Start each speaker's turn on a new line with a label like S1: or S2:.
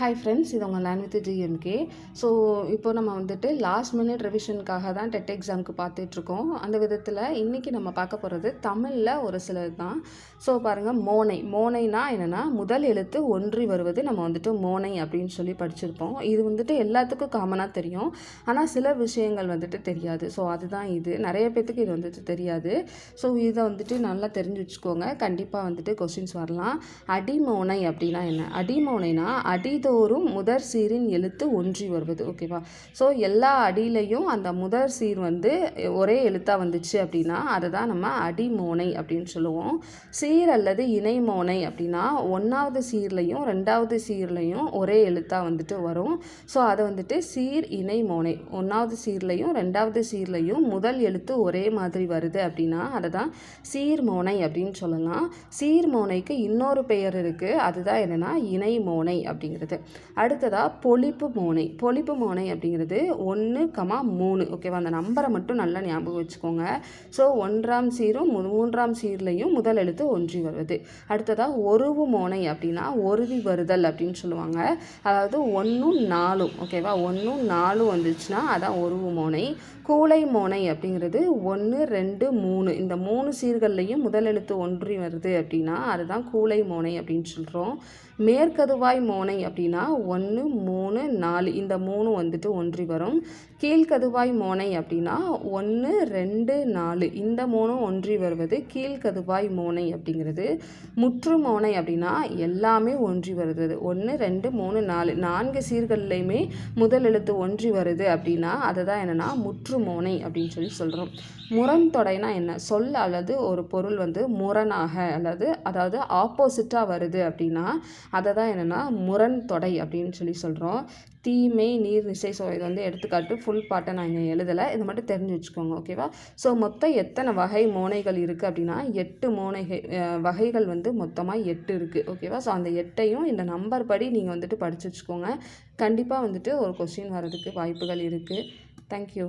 S1: Hi friends இது உங்கள் lane with GMK so இப்போ நம்ம வந்துட்டு லாஸ்ட் மினிட் ரிவிஷனுக்காக தான் டெட் எக்ஸாமுக்கு பார்த்துட்ருக்கோம். அந்த விதத்தில் இன்றைக்கி நம்ம பார்க்க போகிறது தமிழில் ஒரு சிலது தான். ஸோ பாருங்கள் மோனை. மோனைனா என்னென்னா முதல் எழுத்து ஒன்றி வருவது நம்ம வந்துட்டு மோனை அப்படின்னு சொல்லி படிச்சிருப்போம். இது வந்துட்டு எல்லாத்துக்கும் காமனாக தெரியும். ஆனால் சில விஷயங்கள் வந்துட்டு தெரியாது. ஸோ அதுதான் இது. நிறைய பேர்த்துக்கு இது வந்துட்டு தெரியாது. ஸோ இதை வந்துட்டு நல்லா தெரிஞ்சு வச்சுக்கோங்க. கண்டிப்பாக வந்துட்டு கொஸ்டின்ஸ் வரலாம். அடிமோனை அப்படின்னா என்ன? அடிமோனைனா அடிதோறும் முதற் சீரின் எழுத்து ஒன்றி வருவது. ஓகேவா ஸோ எல்லா அடியிலையும் அந்த முதற் சீர் வந்து ஒரே எழுத்தாக வந்துச்சு அப்படின்னா அதை தான் நம்ம அடிமோனை அப்படின்னு சொல்லுவோம். சீர் அல்லது இணைமோனை அப்படின்னா ஒன்றாவது சீர்லையும் ரெண்டாவது சீர்லையும் ஒரே எழுத்தாக வந்துட்டு வரும். ஸோ அதை வந்துட்டு சீர் இணைமோனை. ஒன்றாவது சீர்லையும் ரெண்டாவது சீர்லையும் முதல் எழுத்து ஒரே மாதிரி வருது அப்படின்னா அதை தான் சீர்மோனை அப்படின்னு சொல்லலாம். சீர்மோனைக்கு இன்னொரு பெயர் இருக்குது அதுதான் என்னென்னா இணைமோனை அப்படிங்கிறது. அடுத்ததாக பொலிப்பு மோனை. பொலிப்பு மோனை அப்படிங்கிறது ஒன்று கமா மூணு. ஓகேவா அந்த நம்பரை மட்டும் நல்லா ஞாபகம் வச்சுக்கோங்க. ஸோ ஒன்றாம் சீரும் மூன்றாம் சீர்லையும் முதல் எழுத்து ஒன்றி வருவது அடுத்ததாக ஒருவு மோனை அப்படின்னா ஒருவி வருதல் அப்படின்னு சொல்லுவாங்க. அதாவது ஒன்றும் நாலும். ஓகேவா ஒன்றும் நாலும் வந்துச்சுன்னா அதான் ஒருவு மோனை. கூளை மோனை அப்படிங்கிறது ஒன்று ரெண்டு மூணு. இந்த மூணு சீர்கள்லையும் முதல் எழுத்து ஒன்றி வருது அப்படின்னா அதுதான் கூளை மோனை அப்படின்னு சொல்கிறோம் மேற்கதுவாய் மோனை அப்படின்னா ஒன்று மூணு நாலு. இந்த மூணு வந்துட்டு ஒன்றி வரும். கீழ்கதுவாய் மோனை அப்படின்னா ஒன்று ரெண்டு நாலு. இந்த மூணும் ஒன்றி வருவது கீழ்கதுவாய் மோனை அப்படிங்கிறது. முற்று மோனை அப்படின்னா எல்லாமே ஒன்றி வருது. ஒன்று ரெண்டு மூணு நாலு. நான்கு சீர்கள்லையுமே முதல் எழுத்து ஒன்றி வருது அப்படின்னா அதை தான் என்னென்னா முற்று மோனை அப்படின்னு சொல்லி சொல்கிறோம் முரண் தொடைனா என்ன? சொல் அல்லது ஒரு பொருள் வந்து முரணாக அல்லது அதாவது ஆப்போசிட்டாக வருது அப்படின்னா அதை தான் என்னென்னா முரண் தொடை அப்படின்னு சொல்லி சொல்கிறோம் தீமை நீர் நிசை ஸோ இது வந்து எடுத்துக்காட்டு ஃபுல் பாட்டை நான் இங்கே எழுதலை. இதை மட்டும் தெரிஞ்சு வச்சுக்கோங்க ஓகேவா ஸோ மொத்தம் எத்தனை வகை மோனைகள் இருக்குது அப்படின்னா எட்டு மோனைகள் வகைகள் வந்து மொத்தமாக எட்டு இருக்குது ஓகேவா ஸோ அந்த எட்டையும் இந்த நம்பர் படி நீங்கள் வந்துட்டு படித்து வச்சுக்கோங்க. கண்டிப்பாக வந்துட்டு ஒரு கொஸ்டின் வர்றதுக்கு வாய்ப்புகள் இருக்குது தேங்க்யூ